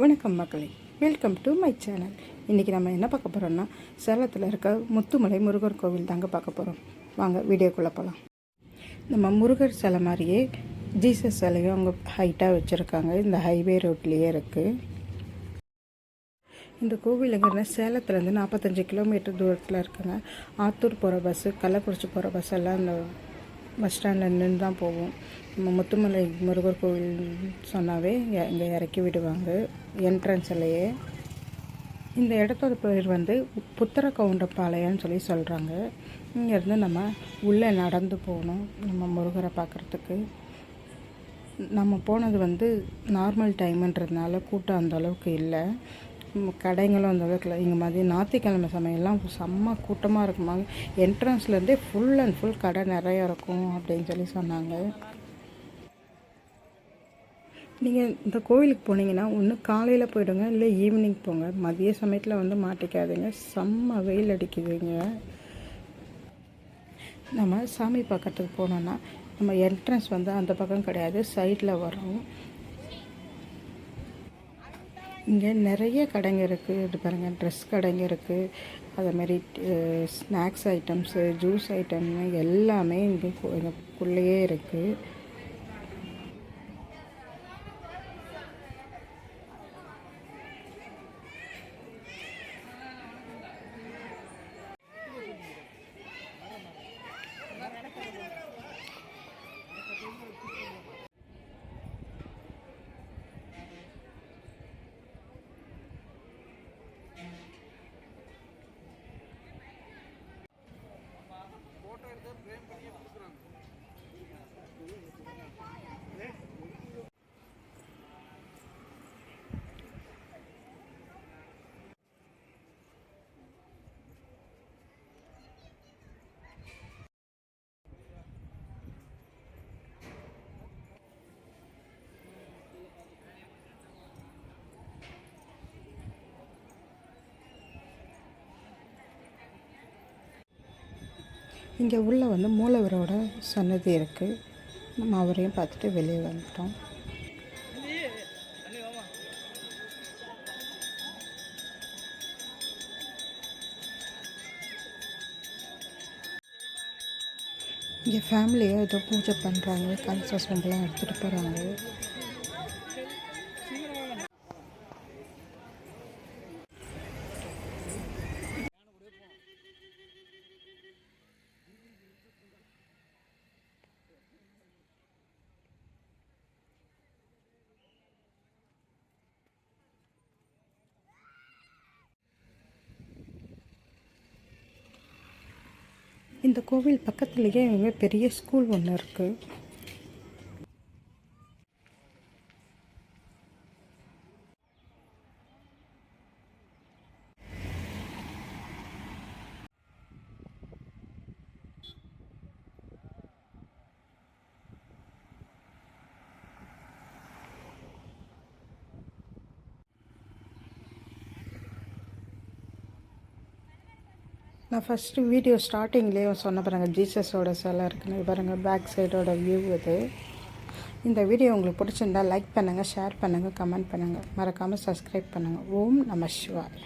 வணக்கம் மக்களே. Welcome to my channel இன்றைக்கி நம்ம என்ன பார்க்க போகிறோம்னா சேலத்தில் இருக்க முத்துமலை முருகர் கோவில் தாங்க பார்க்க போகிறோம் வாங்க வீடியோக்குள்ளே போகலாம் நம்ம முருகர் சிலை மாதிரியே ஜீசஸ் சிலையும் அங்கே ஹைட்டாக வச்சுருக்காங்க. இந்த ஹைவே ரோட்லேயே இருக்குது இந்த கோவிலுங்கிற சேலத்துலேருந்து நாற்பத்தஞ்சு கிலோமீட்டர் தூரத்தில் இருக்குங்க. ஆத்தூர் போகிற பஸ்ஸு கள்ளக்குறிச்சி போகிற பஸ் எல்லாம் இந்த பஸ் ஸ்டாண்டில் நின்று தான் போவோம் முத்துமலை முருகர் கோவில் சொன்னாவே இங்கே இறக்கி விடுவாங்க என்ட்ரன்ஸ்லையே இந்த இடத்தோட பேர் வந்து புத்திர கவுண்டப்பாளையம்னு சொல்லி சொல்கிறாங்க இங்கேருந்து நம்ம உள்ளே நடந்து போகணும் நம்ம முருகரை பார்க்குறதுக்கு. நம்ம போனது வந்து நார்மல் டைமுன்றதுனால கூட்டம் அந்த அளவுக்கு இல்லை. கடைங்களும் அந்த அளவுக்கு இல்லை. இங்கே மாதிரி ஞாயிற்றுக்கிழமை சமையல்லாம் செம்ம கூட்டமாக இருக்குமா? என்ட்ரன்ஸ்லேருந்தே ஃபுல் அண்ட் ஃபுல் கடை நிறைய இருக்கும் அப்படின்னு சொல்லி சொன்னாங்க. நீங்கள் இந்த கோவிலுக்கு போனீங்கன்னா ஒன்று காலையில் போயிடுங்க இல்லை ஈவினிங் போங்க. மதிய சமயத்தில் வந்து மாட்டிக்காதீங்க. செம்ம வெயில் அடிக்குதுங்க. நம்ம சாமி பக்கத்துக்கு போனோன்னா நம்ம என்ட்ரன்ஸ் வந்து அந்த பக்கம் கிடையாது சைடில் வரும். இங்கே நிறைய கடைங்க இருக்குது இது பாருங்கள் ட்ரெஸ் கடைங்க இருக்குது அதேமாரி ஸ்நாக்ஸ் ஐட்டம்ஸு ஜூஸ் ஐட்டம்னு எல்லாமே இங்கே இதுக்குள்ளேயே இருக்குது இங்கே உள்ள வந்து மூலவரோட சன்னதி இருக்குது நம்ம அவரையும் பார்த்துட்டு வெளியே வந்துட்டோம். இங்கே ஃபேமிலியாக ஏதோ பூஜை பண்ணுறாங்க கலச சொம்பெல்லாம் எடுத்துகிட்டு போகிறாங்க இந்த கோவில் பக்கத்துலேயே பெரிய ஸ்கூல் ஒன்று இருக்குது நான் ஃபஸ்ட்டு வீடியோ ஸ்டார்டிங்லேயே சொன்ன பாருங்கள் ஜீசஸோட சிலை இருக்குன்னு. பாருங்கள் பேக் சைடோட வியூ இது. இந்த வீடியோ உங்களுக்கு பிடிச்சிருந்தா லைக் பண்ணுங்கள் ஷேர் பண்ணுங்கள் கமெண்ட் பண்ணுங்கள் மறக்காமல் சப்ஸ்கிரைப் பண்ணுங்கள் ஓம் நம சிவாய்.